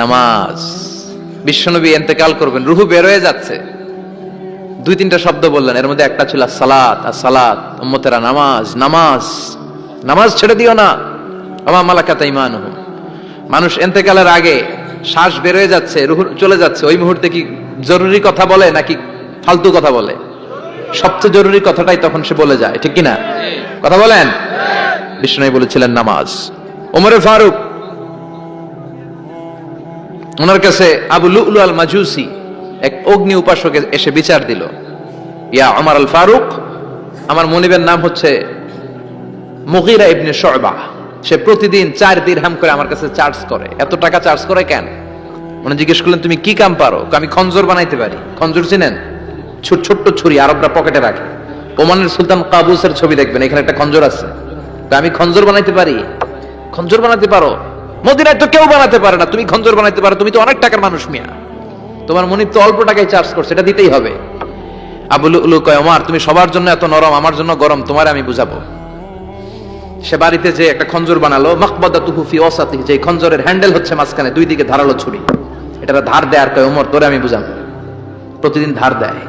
নামাজ। বিশ্বনবী এন্তেকাল করবেন, রুহু বের হয়ে যাচ্ছে। দুই তিনটা শব্দ বললেন, এর মধ্যে একটা ছিল সালাত, আর সালাত, উম্মতেরা নামাজ নামাজ নামাজ ছেড়ে দিও না। আমার মালাকাতা ইমান মানুষ এন্তেকালের আগে শ্বাস বের হয়ে যাচ্ছে, রুহু চলে যাচ্ছে। ওই মুহূর্তে কি জরুরি কথা বলে, নাকি ফালতু কথা বলে? সবচেয়ে জরুরি কথাটাই তখন সে বলে যায়, ঠিক কি না কথা বলেন? বিষ্ণু বলেছিলেন, নামাজ। ওমরে ফারুক ওনার কাছে আবু লুলু আল মাজুসি এক অগ্নি উপাসক এসে বিচার দিল। ইয়া আমার আল ফারুক আমার মনিবের নাম হচ্ছে মুগিরা ইবনে শয়বা সে প্রতিদিন চার দিরহাম করে আমার কাছে চার্জ করে। এত টাকা চার্জ করে কেন? উনি জিজ্ঞেস করলেন, তুমি কি কাম পারো? আমি খঞ্জর বানাইতে পারি। খঞ্জর চিনেন? ছোট, ছোট্ট ছুরি আরবরা পকেটে রাখে। ওমানের সুলতান কাবুসের ছবি দেখবেন, এখানে একটা খঞ্জর আছে। আমি খঞ্জর বানাইতে পারি? খঞ্জর বানাতে পারো। মদিনায় তো কেউ বানাতে পারে না, তুমি খঞ্জর বানাইতে পারো, তুমি তো অনেক টাকার মানুষ মিয়া। তোমার মনিব তো অল্প টাকায় চার্জ করছে, এটা দিতেই হবে। আবুল উলু কয়, ওমার, তুমি সবার জন্য এত নরম, আমার জন্য গরম, তোমার আমি বুঝাবো। সে বাড়িতে যে একটা খঞ্জর বানালো মকবদা তুহুফি অসাতি যে খঞ্জরের হ্যান্ডেল হচ্ছে মাঝখানে, দুই দিকে ধারালো ছুরি। এটা ধার দেয় আর কয়, ওমর, তোরে আমি বুঝাবো। প্রতিদিন ধার দেয়।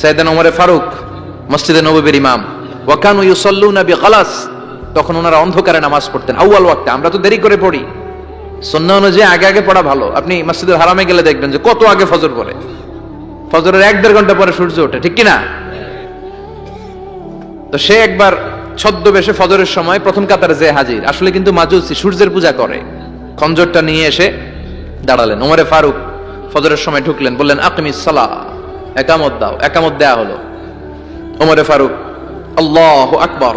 সৈয়দান ওমরে ফারুক, মসজিদে নবীর ইমাম। ওয়াকানু ইউসাল্লুনা বিগালাস। তখন ওনারা অন্ধকারে নামাজ পড়তেন। আউয়াল ওয়াক্তে, আমরা তো দেরি করে পড়ি। সন্না অনুযায়ী আগে আগে পড়া ভালো। আপনি মসজিদের হারামে গেলে দেখবেন যে কত আগে ফজর পড়ে। ফজরের এক দেড় ঘণ্টা পরে সূর্য ওঠে, ঠিক কি না তো সে একবার ছদ্মবেশে ফজরের সময় প্রথম কাতারে যে হাজির, আসলে কিন্তু মাজুসি সূর্যের পূজা করে। খঞ্জরটা নিয়ে এসে দাঁড়ালেন। ওমরে ফারুক ফজরের সময় ঢুকলেন, বললেন, আকিমিস সালা একামত দাও, একামত দেয়া হলো। ওমরে ফারুক, আল্লাহ আকবর।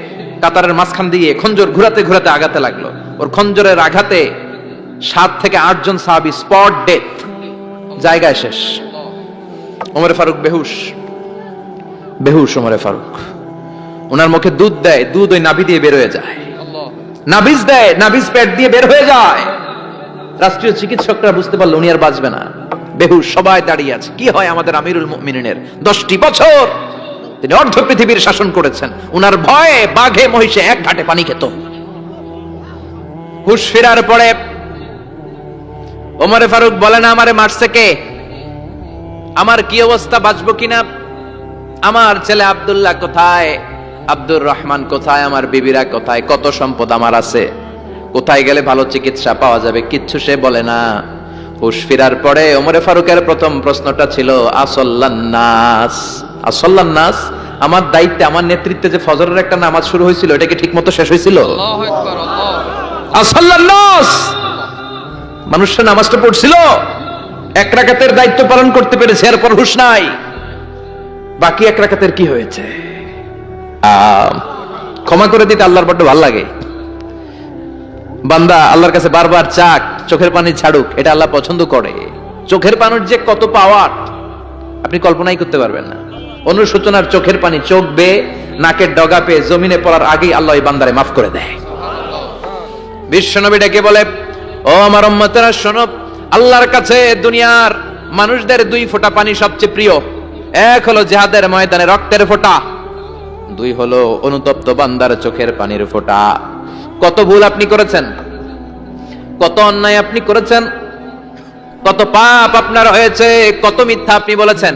কাতারের মাঝখান দিয়ে খঞ্জর ঘুরাতে ঘুরাতে আগাতে লাগল। ওর খঞ্জরের আঘাতে সাত থেকে আটজন সাহাবি স্পট ডেথ। জায়গায় শেষ। ওমরে ফারুক বেহুশ। বেহুশ ওমরে ফারুক। ওনার মুখে দুধ দেয়, দুধ ওই নাভি দিয়ে বের হয়ে যায়। নাভিজ দেয়, নাভিজ পেট দিয়ে বের হয়ে যায়। রাষ্ট্রীয় চিকিৎসকরা বুঝতে পারল উনি আর বাঁচবে না। বেহুশ সবাই দাঁড়িয়ে আছে। কি হয় আমাদের আমিরুল মুমিনিনের? দশটি বছর। তিনি অর্ধ পৃথিবীর শাসন করেছেন। উনার ভয়ে বাঘে, মহিষে এক ঘাটে পানি খেত। হুশ ফেরার পরে ওমরে ফারুক বলেন, আমারে মারছে কে? আমার কি অবস্থা? বাঁচবো কিনা? আমার ছেলে আব্দুল্লাহ কোথায়? আব্দুর রহমান কোথায়? আমার বিবিরা কোথায়? কত সম্পদ আমার আছে? কোথায় গেলে ভালো চিকিৎসা পাওয়া যাবে? কিচ্ছু সে বলে না। হুশ ফিরার পরে ওমরে ফারুকের প্রথম প্রশ্নটা ছিল আসল্লান্নাস আসল্লান্নাস আমার দায়িত্বে আমার নেতৃত্বে যে ফজরের একটা নামাজ শুরু হয়েছিল এটা কি ঠিক মতো শেষ হয়েছিল? মানুষটা নামাজটা পড়ছিল। এক রাকাতের দায়িত্ব পালন করতে পেরেছে এরপর হুশ নাই। বাকি এক রাকাতের কি হয়েছে? ক্ষমা করে দিতে আল্লাহর বড্ড ভালো লাগে। বান্দা আল্লাহর কাছে বারবার চাক চোখের পানি ছাড়ুক এটা আল্লাহ পছন্দ করে। চোখের পানির যে কত পাওয়ার আপনি কল্পনাই করতে পারবেন না। অনুশোচনার চোখের পানি চোখ বেয়ে নাকের ডগা পেয়ে জমিনে পড়ার আগেই আল্লাহ এই বান্দারে মাফ করে দেয়। বিশ্বনবী ডেকে বলে, ও আমার উম্মতেরা আল্লাহর কাছে দুনিয়ার মানুষদের দুই ফোঁটা পানি সবচেয়ে প্রিয়। এক হলো জেহাদের ময়দানে রক্তের ফোঁটা, দুই হলো অনুতপ্ত বান্দার চোখের পানির ফোঁটা। কত ভুল আপনি করেছেন, কত অন্যায় আপনি করেছেন, কত পাপ আপনার হয়েছে, কত মিথ্যা আপনি বলেছেন।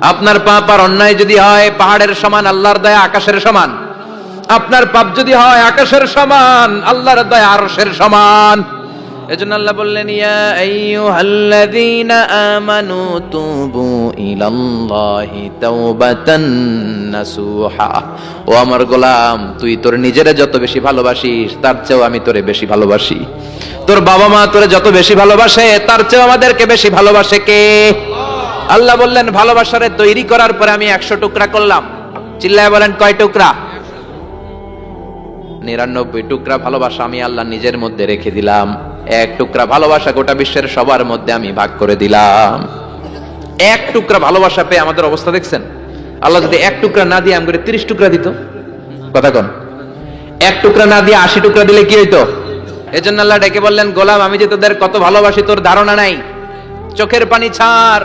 আপনার পাপ আর অন্যায় যদি হয়, পাহাড়ের সমান, আল্লাহর দয়া আকাশের সমান। আপনার পাপ যদি হয়, আকাশের সমান, আল্লাহর দয়া আরশের সমান। এজন্য আল্লাহ বললেন, ইয়া আইয়ুহাল্লাযীনা আমানু তুবু ইলাল্লাহি তাওবাতান নাসুহা। ও আমার গোলাম, তুই তোর নিজেরে যত বেশি ভালোবাসিস, তার চেয়েও আমি তোরে বেশি ভালোবাসি। তোর বাবা মা তোরে যত বেশি ভালোবাসে, তার চেয়েও আমাদেরকে বেশি ভালোবাসে কে? আল্লাহ বললেন, ভালোবাসারে তৈরি করার পরে আমি একশো টুকরা করলাম। চিল্লায় বলেন, কয় টুকরা? নিরানব্বই টুকরা ভালোবাসা আমি আল্লাহ নিজের মধ্যে রেখে দিলাম। এক টুকরা ভালোবাসা গোটা বিশ্বের সবার মধ্যে আমি ভাগ করে দিলাম। এক টুকরা ভালোবাসা পেয়ে আমাদের অবস্থা দেখছেন? আল্লাহ যদি এক টুকরা না দিয়ে আমাকে তিরিশ টুকরা দিত, কথা কন। এক টুকরা না দিয়ে আশি টুকরা দিলে কি হইতো? এজন্য আল্লাহ ডেকে বললেন, গোলাম, আমি যে তোদের কত ভালোবাসি, তোর ধারণা নাই। চোখের পানি ছাড়।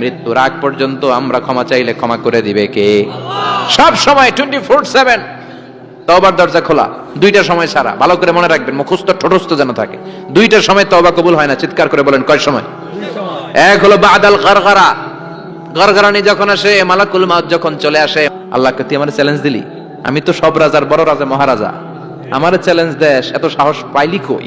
মৃত্যুর আগ পর্যন্ত আমরা ক্ষমা চাইলে ক্ষমা করে দিবে কে? সব সময় টোয়েন্টি ফোর সেভেন তওবার দরজা খোলা দুইটার সময় ছাড়া ভালো করে মনে রাখবেন মুখস্থ ঠোঁটস্থ যেন থাকে। দুইটার সময় তওবা কবুল হয় না চিৎকার করে বলেন কয় সময়? এক হলো বাদাল গরগরা গরগরানি যখন আসে মালাকুল মাউত যখন চলে আসে আল্লাহকে তুই আমার চ্যালেঞ্জ দিলি? আমি তো সব রাজার বড় রাজা মহারাজা। আমার চ্যালেঞ্জ দেশ এত সাহস পাইলি কই?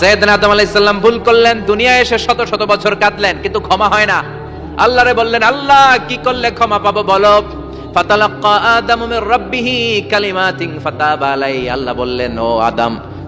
সৈয়দনা আদম আলাইসাল্লাম ভুল করলেন দুনিয়া এসে শত শত বছর কাঁদলেন, কিন্তু ক্ষমা হয় না। আল্লাহ রে বললেন, আল্লাহ, কি করলে ক্ষমা পাবো বলো? ফাতালাক্কা আদামু মির রাব্বিহি কালিমাতিন ফাতাবা আলাই আল্লাহ বললেন, ও আদম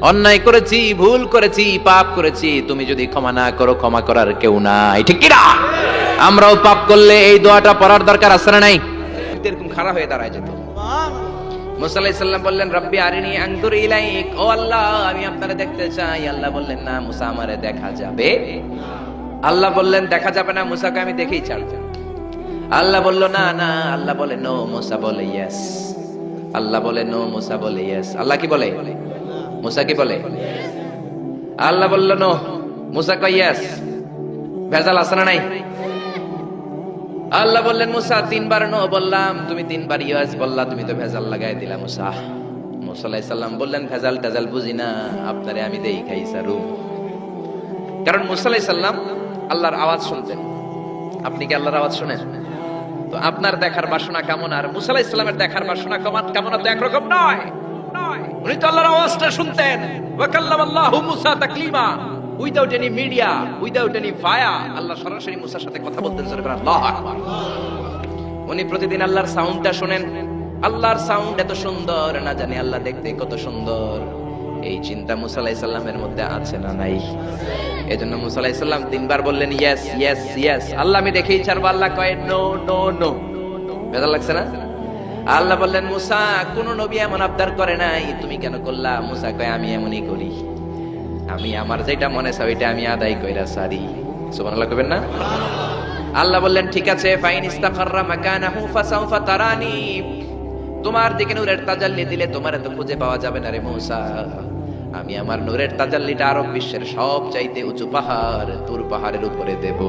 অন্যায় করেছি, ভুল করেছি, পাপ করেছি, তুমি যদি ক্ষমা না করো, ক্ষমা করার কেউ নাই। ঠিক কিনা? আমরাও পাপ করলে এই দোয়াটা পড়ার দরকার আছে না নাই? এরকম খারাপ হয়ে দাঁড়ায় যেত। মুসা আলাইহিস বললেন, রব্বি আরিনি আনজুর ইলাইক। ও আল্লাহ, আমি আপনারে দেখতে চাই। আল্লাহ বললেন, না, মুসা আমারে দেখা যাবে। আল্লাহ বললেন, দেখা যাবে না, মুসাকে আমি দেখেই ছাড়ব। আল্লাহ বলল, না না। আল্লাহ বলে, নো, মুসা বলে ইয়েস আল্লাহ বলে, নো, মুসা বলে ইয়েস আল্লাহ কি বলে? মুসা কি বলে, আল্লাহ বলল, নো, মুসা কয় ভেজাল আছে না নাই? আল্লাহ বললেন, মুসা, তিনবার নো বললাম, তুমি তিনবার ইয়েস বললা, তুমি তো ভেজাল লাগাই দিলা, মুসা। বললেন, ভেজাল টেজাল বুঝি না, আপনারে আমি দেই খাই সারু কারণ মুসা আলাইহিস আল্লাহর আওয়াজ শুনতেন। আপনি কি আল্লাহর আওয়াজ শুনেন? তো আপনার দেখার বাসনা কেমন? আর মুসা আলাইহিস দেখার বাসনা কেমন কেমন? তো একরকম নয়। উনি তো আল্লাহর আওয়াজটা শুনতেন। ওয়া কাল্লামাল্লাহু মুসা তাকলিমা। Without any media, without any via আল্লাহ সরাসরি মুসার সাথে কথা বলতেন করে আকবার। উনি প্রতিদিন আল্লাহর সাউন্ডটা শুনেন। আল্লাহর সাউন্ড এত সুন্দর, না জানি আল্লাহ দেখতে কত সুন্দর। এই চিন্তা মুসা আলাইহিস সালামের মধ্যে আছে না নাই? এজন্য মুসা আলাইহিস সালাম তিনবার বললেন ইয়েস ইয়েস ইয়েস আল্লাহ আমি দেখেই ছাড়বো, আল্লাহ কয় নো নো নো বেজার লাগছে না? আল্লাহ বললেন, মুসা, কোন নবী এমন আবদার করে নাই। তুমি কেন করলা? মুসা কয়, আমি এমনই করি। আমি আমার যেটা মনে চাই ওইটা আমি আদায় কইরা সারি। সুবহানাল্লাহ কইবেন না? আল্লাহ বললেন, ঠিক আছে, ফাইন ইস্তাকাররা মাকানাহু ফাসাউফা তারানি। তোমার দিকে নূরের তাজাল্লি দিলে তোমার এত খুঁজে পাওয়া যাবে না রে মুসা। আমি আমার নূরের তাজাল্লিটা আরব বিশ্বের সব চাইতে উঁচু পাহাড়, তুর পাহাড়ের উপরে দেব।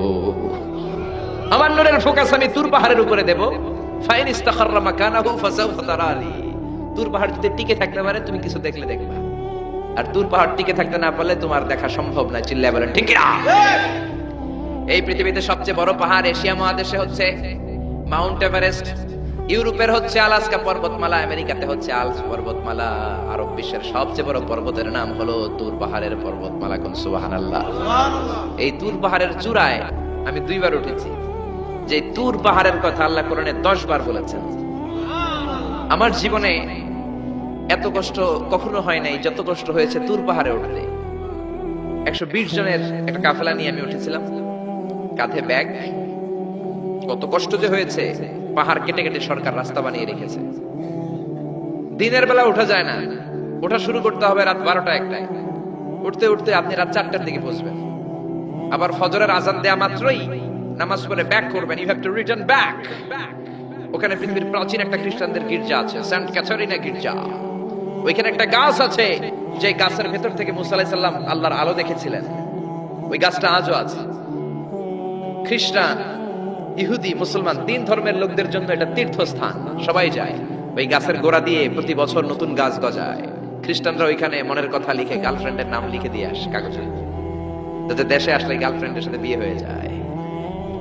আমার নূরের ফোকাস আমি তুর পাহাড়ের উপরে দেব। ফাইন তুর পাহাড় যদি টিকে থাকতে পারে, তুমি কিছু দেখলে দেখবা। আর তুর পাহাড় টিকে থাকতে না পারলে তোমার দেখা সম্ভব না, চিল্লায় বলেন, ঠিক না এই পৃথিবীতে সবচেয়ে বড় পাহাড় এশিয়া মহাদেশে হচ্ছে মাউন্ট এভারেস্ট, ইউরোপের হচ্ছে আলাস্কা পর্বতমালা, আমেরিকাতে হচ্ছে আলস পর্বতমালা, আরব বিশ্বের সবচেয়ে বড় পর্বতের নাম হলো তুর পাহাড়ের পর্বতমালা কোন সুবাহান এই তুর পাহাড়ের চূড়ায় আমি দুইবার উঠেছি। যে তুর পাহাড়ের কথা আল্লাহ কোরআনে দশ বার বলেছেন। আমার জীবনে এত কষ্ট কখনো হয় নাই, যত কষ্ট হয়েছে তুর পাহাড়ে উঠতে। একশো বিশ জনের একটা কাফেলা নিয়ে আমি উঠেছিলাম। কাঁধে ব্যাগ। কত কষ্ট যে হয়েছে, পাহাড় কেটে কেটে সরকার রাস্তা বানিয়ে রেখেছে। দিনের বেলা ওঠা যায় না। ওঠা শুরু করতে হবে রাত বারোটা একটায়। উঠতে উঠতে আপনি রাত চারটার দিকে পৌঁছবেন আবার ফজরের আজান দেয়া মাত্রই নামাজ পড়ে ব্যাক করবেন you have to return back ওখানে পৃথিবীর প্রাচীন একটা খ্রিস্টানদের গির্জা আছে সেন্ট ক্যাথরিনা গির্জা। ওইখানে একটা গাছ আছে যে গাছের ভেতর থেকে মুসা সালাম আল্লাহর আলো দেখেছিলেন। ওই গাছটা আজও আছে। খ্রিস্টান, ইহুদি, মুসলমান, তিন ধর্মের লোকদের জন্য এটা তীর্থস্থান, সবাই যায়। ওই গাছের গোড়া দিয়ে প্রতি বছর নতুন গাছ গজায়। খ্রিস্টানরা ওইখানে মনের কথা লিখে গার্লফ্রেন্ডের নাম লিখে দিয়ে আসে, কাগজে। যাতে দেশে আসলে গার্লফ্রেন্ডের সাথে বিয়ে হয়ে যায়।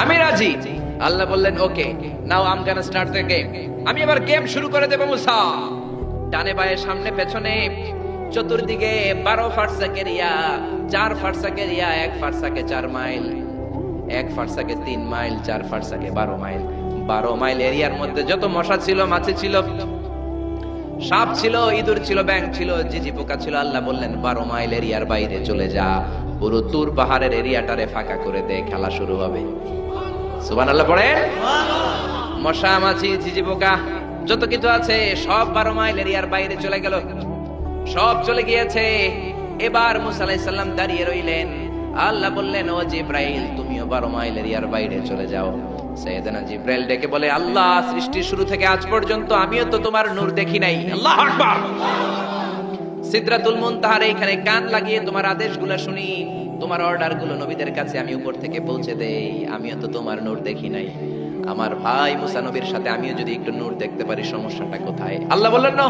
আমি রাজি। আল্লাহ বললেন, okay, now I'm gonna start the game আমি এবার গেম শুরু করে দেব মুসা। ডানে বায়ে সামনে পেছনে চতুর্দিকে বারো ফারসাকের ইয়া, চার ফারসাকের ইয়া, এক ফারসাকে চার মাইল, এক ফারসাকে তিন মাইল, চার ফারসাকে বারো মাইল। বারো মাইল এরিয়ার মধ্যে যত মশা ছিল, মাছি ছিল, সাপ ছিল, ইঁদুর ছিল ব্যাং ছিল, জিজি পোকা ছিল, আল্লাহ বললেন, বারো মাইল এরিয়ার বাইরে চলে যা। পুরো তুর পাহাড়ের এরিয়াটারে ফাঁকা করে দে, খেলা শুরু হবে। সুবান আল্লাহ পড়ে মশা, মাছি, ঝিঝি, পোকা, যত কিছু আছে, সব বারো মাইল এরিয়ার বাইরে চলে গেল। সব চলে গিয়েছে। এবার মুসা আলাইহিস সালাম দাঁড়িয়ে রইলেন। আল্লাহ বললেন, ও জিব্রাইল, তুমিও বারো মাইল এরিয়ার বাইরে চলে যাও। সৈয়দনা জিব্রাইল ডেকে বলে, আল্লাহ, সৃষ্টির শুরু থেকে আজ পর্যন্ত আমিও তো তোমার নূর দেখি নাই। আল্লাহ আকবার। সিদরাতুল মুনতাহার এখানে কান লাগিয়ে তোমার আদেশগুলো শুনি। তোমার অর্ডারগুলো নবীদের কাছে আমি উপর থেকে পৌঁছে দেই। আমিও তো তোমার নূর দেখি নাই। আমার ভাই মুসা নবীর সাথে আমিও যদি একটু নূর দেখতে পারি, সমস্যাটা কোথায়? আল্লাহ বললেন না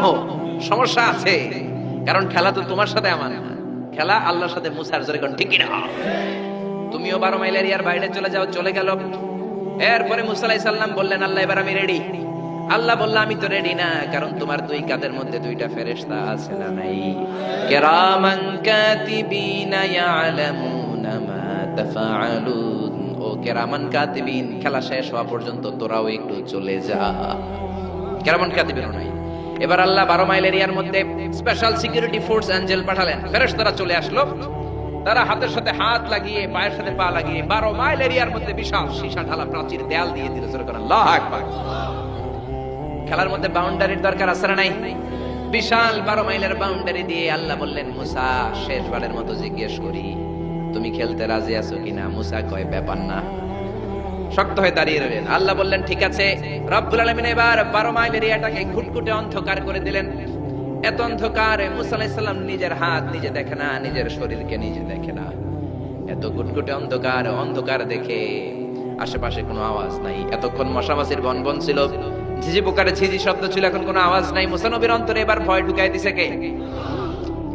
সমস্যা আছে। কারণ খেলা তো তোমার সাথে আমার না। খেলা আল্লাহর সাথে মুসার জোরে কোন ঠিক না। তুমিও বারো মাইল এরিয়ার বাইরে চলে যাও, চলে গেল। এরপরে মুসা আলাইহিস বললেন, আল্লাহ, এবার আমি রেডি আল্লাহ বলল, আমি তো রেডি না, কারণ তোমার দুই কাদের মধ্যে দুইটা ফেরেশতা আছে না নাই। কিরামান কাতিবিনা ইয়ালামুনা মা তাফআলুন। ও কিরামান কাতিবিন, খেলা শেষ হওয়া পর্যন্ত তোরাও একটু চলে যা। কিরামান কাতিবিন নাই। এবার আল্লাহ বারো মাইল এরিয়ার মধ্যে স্পেশাল সিকিউরিটি ফোর্স অ্যাঞ্জেল পাঠালেন। ফেরেশতারা চলে আসলো। তারা হাতের সাথে হাত লাগিয়ে, পায়ের সাথে পা লাগিয়ে বারো মাইল এরিয়ার মধ্যে বিশাল সীসা ঢালা প্রাচীর দেয়াল দিয়ে দিল। সরকার আল্লাহ আকবার। খেলার মধ্যে বাউন্ডারির দরকার আছে না নাই? বিশাল বারো মাইলের বাউন্ডারি দিয়ে আল্লাহ বললেন, মুসা, শেষবারের মতো জিজ্ঞেস করি, তুমি খেলতে রাজি আছো কিনা? মুসা কয়, ব্যাপার না। শক্ত হয়ে দাঁড়িয়ে রইলেন। আল্লাহ বললেন, ঠিক আছে। রব্বুল আলমিন এবার বারো মাইল এরিয়াটাকে ঘুটঘুটে অন্ধকার করে দিলেন। এত অন্ধকার মুসা আলাইসাল্লাম নিজের হাত নিজে দেখে না, নিজের শরীরকে নিজে দেখে না। এত গুটগুটে অন্ধকার অন্ধকার দেখে আশেপাশে কোনো আওয়াজ নাই। এতক্ষণ মশামাছির বনবন ছিল। ঝিঝি পোকারে ঝিঝি শব্দ ছিল, এখন কোনো আওয়াজ নাই। মুসানবীর অন্তরে এবার ভয় ঢুকাই দিছে কে?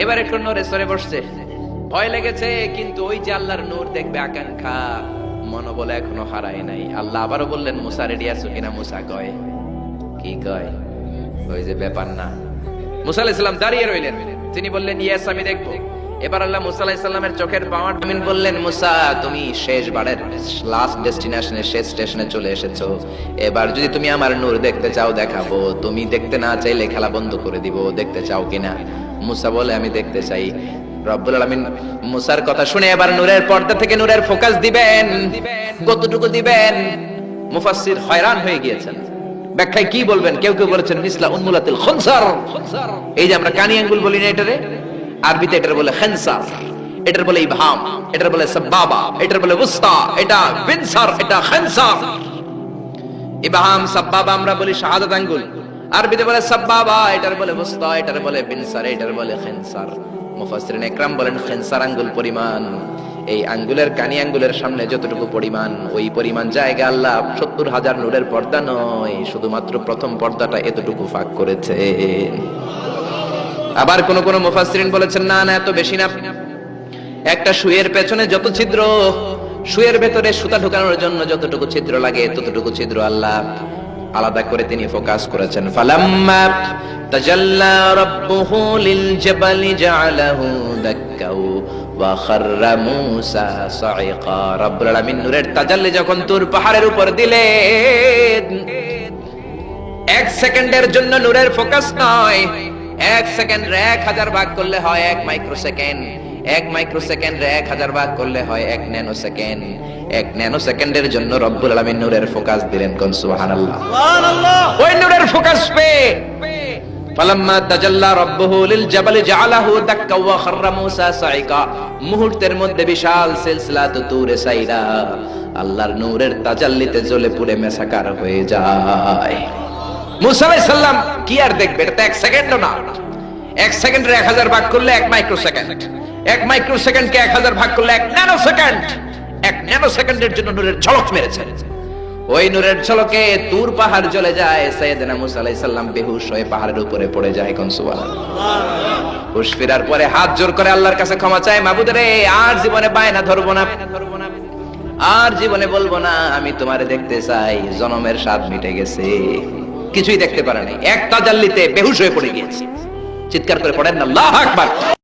এবার একটু নড়ে সরে বসছে। ভয় লেগেছে, কিন্তু ওই যে আল্লাহর নূর দেখবে আকাঙ্ক্ষা, মনোবল এখনও হারায় নাই। আল্লাহ আবারও বললেন, মুসা রেডি আছো কিনা? মুসা কয়, কি কয়? ওই যে ব্যাপার না। মুসা আলাইহিস সালাম দাঁড়িয়ে রইলেন। তিনি বললেন ইয়েস আমি দেখব। এবার আল্লাহ মুসা আলাইহিস চোখের পাওয়ার আমিন বললেন, মুসা, তুমি শেষ বারের লাস্ট ডেস্টিনেশনে শেষ স্টেশনে চলে এসেছ। এবার যদি তুমি আমার নূর দেখতে চাও, দেখাবো। তুমি দেখতে না চাইলে খেলা বন্ধ করে দিব। দেখতে চাও কিনা? মুসা বলে, আমি দেখতে চাই। রব্বুল আলামিন মুসার কথা শুনে এবার নূরের পর্দা থেকে নূরের ফোকাস দিবেন। কতটুকু দিবেন? মুফাসসির হয়রান হয়ে গিয়েছেন। ব্যাখ্যায় কি বলবেন? কেউ কেউ বলেছেন, মিসলা উন্মুলাতিল খনসার। এই যে আমরা কানি আঙ্গুল বলি না এটারে। আরবিতে এটার বলে খেনসার, এটার বলে ইবহাম, এটার বলে সাব্বাবা, এটার বলে উস্তা, এটা বিনসার এটা খেনসার। ইবহাম, সাব্বাবা আমরা বলি শাহাদাত আঙ্গুল। আরবিতে বলে সাব্বাবা, এটার বলে উস্তা, এটার বলে বিনসার এটার বলে খেনসার। মুফাসসিরিন ইকরাম বলেন খেনসার আঙ্গুল পরিমাণ। এই আঙ্গুলের কানি আঙ্গুলের সামনে যতটুকু পরিমাণ, ওই পরিমাণ জায়গা আল্লাহ সত্তর হাজার নূরের পর্দা নয়, শুধুমাত্র প্রথম পর্দাটা এতটুকু ফাঁক করেছে। আবার কোন কোন মুফাসসিরিন বলেছেন, না না, এত বেশি না। একটা সুয়ের পেছনে যত ছিদ্র, সুয়ের ভেতরে সুতা ঢোকানোর জন্য যতটুকু ছিদ্র লাগে, ততটুকু ছিদ্র আল্লাহ আলাদা করে তিনি ফোকাস করেছেন। ফালাম্মা তাজাল্লা রাব্বুহু লিল জাবালি জাআলাহু দাক্কাউ ওয়া খাররা মূসা সাইকা রব্বুল আলামিন নূরের তাজাল্লি যখন তুর পাহাড়ের উপর দিলেন, এক সেকেন্ডের জন্য নূরের ফোকাস নয় এক সেকেন্ড এক হাজার ভাগ করলে হয় এক মাইক্রো সেকেন্ড এক মাইক্রো সেকেন্ড এক হাজার ভাগ করলে হয় এক ন্যানো সেকেন্ড এক ন্যানো সেকেন্ডের জন্য রব্বুল আলামিন নূরের ফোকাস দিলেন কোন সুবহানাল্লাহ? ওই নূরের ফোকাস পে। ফালাম্মা তাজাল্লা রাব্বুহু লিল জাবালি জাআলাহু দাক্কা ওয়া খাররা মূসা সাইকা মুহূর্তের মধ্যে বিশাল সিলসিলাত তুরে সাইরা। আল্লাহর নূরের তাজাল্লিতে জ্বলে পুড়ে মেসাকার হয়ে যায়। মুসা আলাইহিস সালাম কি আর দেখবে? এটা এক সেকেন্ডও না। এক সেকেন্ডের এক হাজার ভাগ করলে এক মাইক্রো সেকেন্ড এক মাইক্রো সেকেন্ডকে এক হাজার ভাগ করলে এক ন্যানো সেকেন্ড এক ন্যানো সেকেন্ডের জন্য নূরের ঝলক মেরেছে। ওই নূরের ঝলকে দূর পাহাড় জ্বলে যায় মুসা বেহুশ হয়ে পাহাড়ের উপরে পড়ে যায় কোন হুশ পরে হাত জোর করে আল্লাহর কাছে ক্ষমা চায়, মাবুদ রে, আর জীবনে বায়না ধরবো না। আর জীবনে বলব না, আমি তোমারে দেখতে চাই, জনমের স্বাদ মিটে গেছে। কিছুই দেখতে পারে নাই। এক তাজাল্লিতে বেহুশ হয়ে পড়ে গিয়েছে। চিৎকার করে পড়েন না আকবার।